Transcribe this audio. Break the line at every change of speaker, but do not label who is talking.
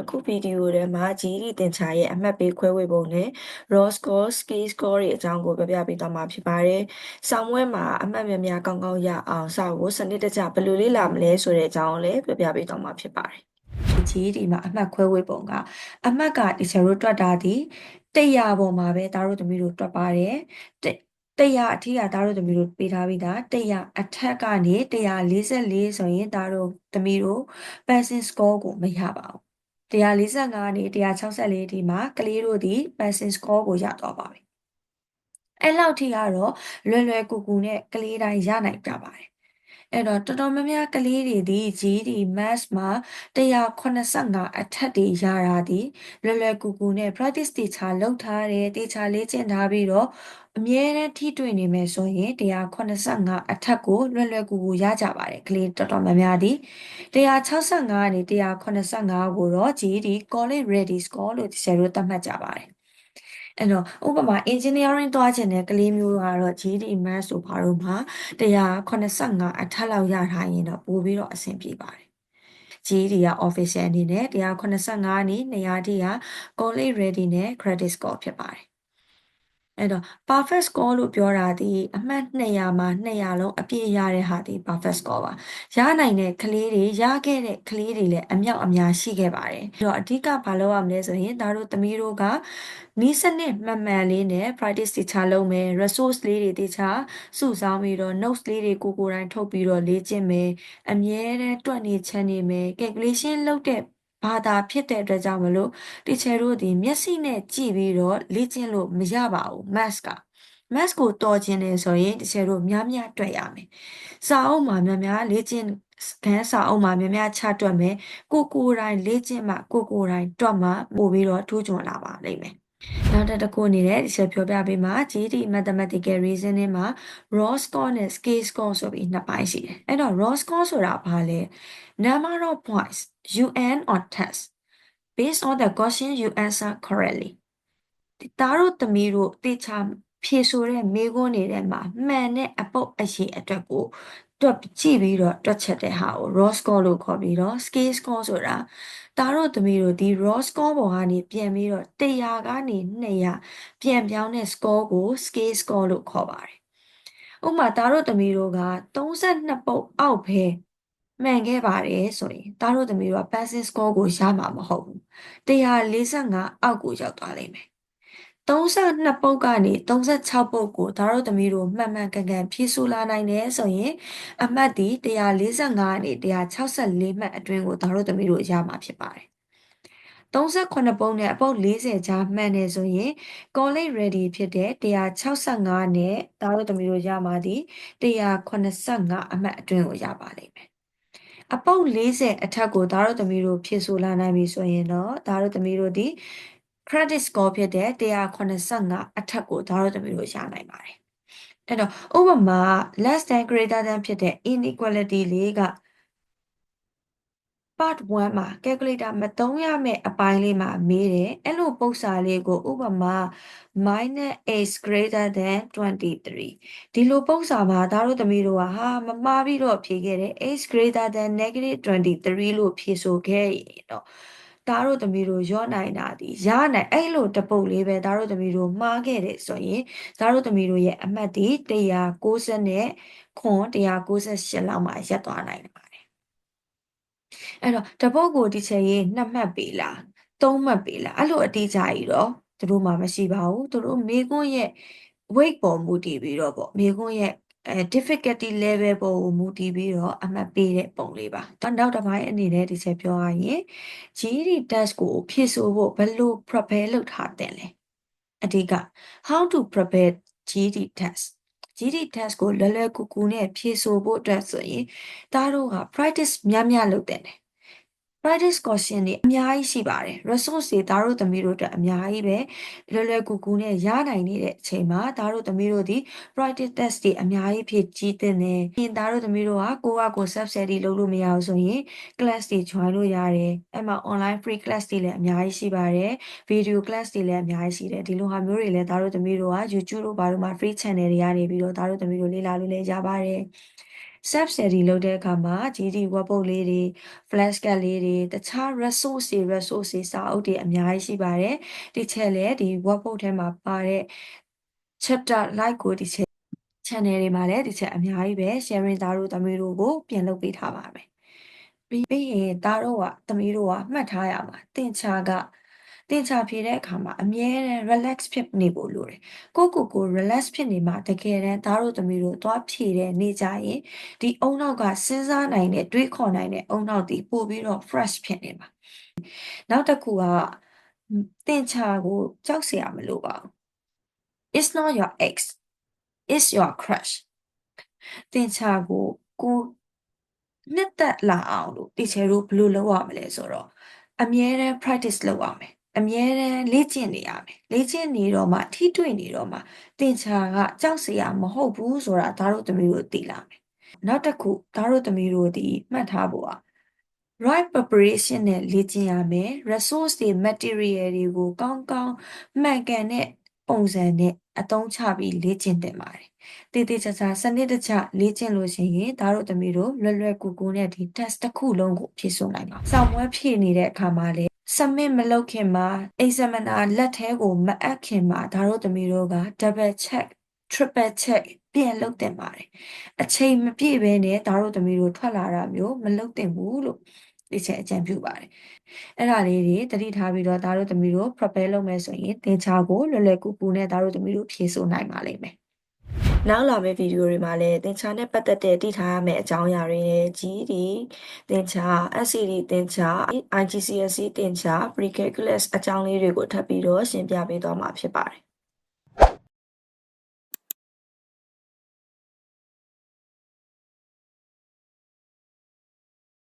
အခုဗီဒီယိုထဲမှာ GED သင်္ချာရဲ့အမှတ်ပေးခွဲဝေပုံနဲ့ raw score, scale score တွေအကြောင်းကိုပြပြပေးသွားမှာဖြစ်ပါတယ်။ဆောင်းပွဲမှာအမှတ်များများကောင်းကောင်းရအောင်စာကိုစနစ်တကျဘယ်လိုလေ့လာမလဲဆိုတဲ့အကြောင်းကိုလည်းပြပြပေးသွားမှာဖြစ်ပါတယ်။ GED မှာအမှတ်ခွဲဝေပုံကအမှတ်ကဒီချာတို့တွက်တာဒီ100ပေါ်မှာပဲသားတို့သမီးတို့တွက်ပါတယ်။100အထိကသားတို့သမီးတို့ပေးထားပြီးသား100အထက်ကနေ144ဆိုရင်သားတို့သမီးတို့ passing score ကိုမရပါဘူး 145ကနေ164ဒီမှာကလေးတို့ဒီ passing score ကိုရသွားပါပြီအဲ့လောက်ထိကတော့လွယ်လွယ်ကူကူနဲ့ကလေးတိုင်းရနိုင်ကြပါတယ် အဲ့တော့တော်တော်များများကလေးတွေဒီ GD math မှာ185အထက်တွေရတာဒီလွယ်လွယ်ကူကူနဲ့ practice တေချာလုပ်ထားတယ်တေချာလေ့ကျင့်ထားပြီးတော့အမြဲတမ်းထိတွေ့နေမယ်ဆိုရင်185အထက်ကိုလွယ်လွယ်ကူကူရကြပါတယ်ကလေးတော်တော်များများဒီ165ကနေ185ကိုတော့ GD college ready score လို့ဆရာတို့သတ်မှတ်ကြပါတယ် အဲ့တော့ဥပမာ engineering သွားခြင်းတဲ့ကလေးမျိုးကတော့ GD math ဆိုဘာလို့မှ185အထက်လောက်ရထားရင်တော့ပို့ပြီးတော့အဆင်ပြေပါတယ် GD က official အနေနဲ့185အနေ200တိက college ready နဲ့ credit score ဖြစ်ပါတယ် အဲ့တော့ perfect score လို့ပြောတာဒီအမှတ်200မှာ200လုံးအပြည့်ရတဲ့ဟာဒီ perfect score ပါရနိုင်တဲ့ကလေးတွေရခဲ့တဲ့ကလေးတွေလည်းအမြောက်အများရှိခဲ့ပါတယ်အဲ့တော့အဓိကဘာလုပ်ရမလဲဆိုရင်ဒါတို့သမီးတို့ကနီးစနစ်မှန်မှန်လေးနဲ့ practice တခြားလုပ်မယ် resource လေးတွေတခြားစုဆောင်းပြီးတော့ notes လေးတွေကိုကိုယ်တိုင်ထုတ်ပြီးတော့လေ့ကျင့်မယ်အမြဲတမ်းတွက်နေချမ်းနေမယ် calculation လုပ်တဲ့ ဘာသာဖြစ်တဲ့အတွက်ကြောင့်မလို့တီချာတို့ဒီမျက်စိနဲ့ကြည့်ပြီးတော့လေ့ကျင့်လို့မရပါဘူး math က math ကိုတော်ကျင်တယ်ဆိုရင်တီချာတို့များများတွေ့ရမယ်စာအုပ်မှာများများလေ့ကျင့်ခန်းစာအုပ်မှာများများချတွက်မယ်ကိုကိုယ်တိုင်လေ့ကျင့်မှကိုကိုယ်တိုင်တွက်မှပို့ပြီးတော့ထူးချွန်လာပါလိမ့်မယ် နောက်တစ်ခုအနေနဲ့ဒီချက်ပြောပြပေးမှာ GD mathematical reasoning မှာ raw score နဲ့ scale score ဆိုပြီးနှစ်ပိုင်းရှိတယ်အဲ့တော့ raw score ဆိုတာဘာလဲ number of points you earn on test based on the question you answer correctly ဒါတို့သမီးတို့တေချာဖြေဆိုတဲ့မေးခွန်းတွေထဲမှာမှန်တဲ့အပုတ်အရေးအတွက်ကို တွက်ကြည့်ပြီးတော့တွက်ချက်တဲ့ဟာကို raw score လို့ခေါ်ပြီးတော့ scale score ဆိုတာဒါတို့သမီးတို့ဒီ raw score ပေါ်ကနေပြန်ပြီးတော့100ကနေ200ပြန်ပြောင်းတဲ့ score ကို scale score လို့ခေါ်ပါတယ်ဥပမာဒါတို့သမီးတို့က32ပုတ်အောက်ပဲမှန်ခဲ့ပါတယ်ဆိုရင်ဒါတို့သမီးတို့က passing score ကိုရမှာမဟုတ်ဘူး145အောက်ကိုရောက်သွားလိမ့်မယ် 32ပုတ်ကနေ36ပုတ်ကိုဒါတို့သမီးတို့မှန်မှန်ကန်ကန်ဖြည့်ဆို့လာနိုင်တယ်ဆိုရင်အမှတ်ဒီ145ကနေ164မှတ်အတွင်းကိုဒါတို့သမီးတို့ရမှာဖြစ်ပါတယ်38ပုံနဲ့အပုတ်40ကြားမှန်နေဆိုရင် college ready ဖြစ်တဲ့165နဲ့ဒါတို့သမီးတို့ရမှာဒီ185အမှတ်အတွင်းကိုရပါလိမ့်မယ်အပုတ်40အထက်ကိုဒါတို့သမီးတို့ဖြည့်ဆို့လာနိုင်ပြီဆိုရင်တော့ဒါတို့သမီးတို့ဒီ credit score ဖြစ်တဲ့185အထက်ကိုဒါတို့သမီးတို့ရနိုင်ပါတယ်အဲ့တော့ဥပမာ less than greater than ဖြစ်တဲ့ inequality လေးက part 1မှာ calculator မသုံးရမယ့်အပိုင်းလေးမှာမေးတယ်အဲ့လိုပုံစံလေးကိုဥပမာ minus x greater than 23ဒီလိုပုံစံမှာဒါတို့သမီးတို့ကဟာမမှားပြီးတော့ဖြေခဲ့တယ် x greater than negative 23လို့ဖြေဆိုခဲ့ရင်တော့ ဒါတို့သမီးတို့ရော့နိုင်တာဒီရနိုင်အဲ့လိုတပုတ်လေးပဲဒါတို့သမီးတို့မှားခဲ့တယ်ဆိုရင်ဒါတို့သမီးတို့ရဲ့အမှတ်ဒီ190နဲ့ခွန်198လောက်မှရက်သွားနိုင်တယ်အဲ့တော့တပုတ်ကိုဒီချက်ရေးနှစ်မှတ်ပေးလားသုံးမှတ်ပေးလားအဲ့လိုအတိအကျကြီးတော့သူတို့မှမရှိပါဘူးသူတို့မေခွန်းရဲ့ weight ပေါ်မူတည်ပြီးတော့ပေါ့မေခွန်းရဲ့ အဲ difficulty level ပေါ်ကိုမူတည်ပြီးတော့အမှတ်ပေးတဲ့ပုံလေးပါ။နောက်တစ်ပိုင်းအနေနဲ့ဒီချက်ပြောရရင် GED test ကိုဖြည့်ဆို့ဖို့ဘယ်လို prepare လုပ်ထားတဲ့လဲ။အဓိက how to prepare GED test GD test ကိုလွယ်လွယ်ကူကူနဲ့ဖြေဆိုဖို့အတွက်ဆိုရင်ဒါတို့က practice များများလုပ်တဲ့တယ် practice question တွေအများကြီးရှိပါတယ် resource တွေဒါတို့သမီးတို့အတွက်အများကြီးပဲလွယ်လွယ်ကူကူနဲ့ရနိုင်နေတဲ့အချိန်မှာဒါတို့သမီးတို့ဒီ practice test တွေအများကြီးဖြစ်ကြီးတင်တယ်ပြင်ဒါတို့သမီးတို့ကကိုကကို self study လုပ်လို့မရဘူးဆိုရင် class တွေ join လို့ရတယ်အဲ့မှာ online free class တွေလည်းအများကြီးရှိပါတယ် video class တွေလည်းအများကြီးရှိတယ်ဒီလိုဟာမျိုးတွေလည်းဒါတို့သမီးတို့က YouTube တို့ဘာလို့မှ free channel တွေကနေပြီးတော့ဒါတို့သမီးတို့လေ့လာလို့လည်းရပါတယ် self study လုပ်တဲ့အခါမှာ GD workbook လေးတွေ flashcard လေးတွေတခြား resource တွေ resource တွေစာအုပ်တွေအများကြီးရှိပါတယ်ဒီချက်လည်းဒီ workbook ထဲမှာပါတဲ့ chapter like ကိုဒီချက် channel တွေမှာလည်းဒီချက်အများကြီးပဲ sharing သားတို့သမီးတို့ကိုပြန်လုပ်ပေးထားပါမယ်ပြီးပြီးရင်သားတို့ကသမီးတို့ကမှတ်ထားရမှာတင်ချာက တင်ချာဖြေတဲ့အခါမှာအမြဲတမ်း relax ဖြစ်နေဖို့လိုတယ်ကိုယ့်ကိုယ်ကို relax ဖြစ်နေမှတကယ်တမ်းသားတို့သမီးတို့သွားဖြေတဲ့နေကြရင်ဒီအုံနောက်ကစဉ်းစားနိုင်တဲ့တွေးခေါ်နိုင်တဲ့အုံနောက်ဒီပို့ပြီးတော့ fresh ဖြစ်နေမှာနောက်တစ်ခုကတင်ချာကိုကြောက်เสียမလို့ပါဘူး it's not your ex it's your crush တင်ချာကိုကိုနှစ်သက်လာအောင်လို့တီချယ်တို့ဘယ်လိုလုပ်ရမလဲဆိုတော့အမြဲတမ်း practice လုပ်ရမယ် အမြဲတမ်းလေ့ကျင့်နေရမယ်လေ့ကျင့်နေတော့မှထိတွေ့နေတော့မှတင်ချာကကြောက်စရာမဟုတ်ဘူးဆိုတာဒါတို့သမီးတို့သိလာမယ်နောက်တစ်ခုဒါတို့သမီးတို့ဒီမှတ်ထားဖို့อ่ะ right preparation နဲ့လေ့ကျင့်ရမယ် resource တွေ material တွေကိုကောင်းကောင်းမှန်ကန်တဲ့ပုံစံနဲ့အသုံးချပြီးလေ့ကျင့်တင်ပါတယ်တည်တည်ချာချာစနစ်တကျလေ့ကျင့်လို့ရှိရင်ဒါတို့သမီးတို့လွယ်လွယ်ကူကူနဲ့ဒီ test တစ်ခုလုံးကိုဖြေဆိုနိုင်ပါ။စာမွေးဖြည့်နေတဲ့အခါမှာလေ submit မလုပ်ခင်မှာ examiner လက်ထဲကိုမအပ်ခင်မှာဒါတို့သမီးတို့က double check triple check ပြန်လုပ်တင်ပါတယ်။အချိန်မပြည့်ဘဲနဲ့ဒါတို့သမီးတို့ထွက်လာတာမျိုးမလုပ်တင်ဘူးလို့ဒီချက်အကြံပြုပါတယ်။အဲ့ဒါလေးတွေတတိထားပြီးတော့ဒါတို့သမီးတို့ prepare လုပ်မယ်ဆိုရင်သင်ချာကိုလွယ်လွယ်ကူကူနဲ့ဒါတို့သမီးတို့ဖြေဆိုနိုင်ပါလိမ့်မယ်။ နောက်လာမယ့်ဗီဒီယိုတွေမှာလည်းသင်ချာနဲ့ပတ်သက်တဲ့တည်ထားရမယ့်အကြောင်းအရာတွေနဲ့ GD သင်ချာ SCD သင်ချာ IGCSE သင်ချာ Pre-calculus အကြောင်းလေးတွေကိုထပ်ပြီးတော့ရှင်းပြပေးသွားမှာဖြစ်ပါတယ်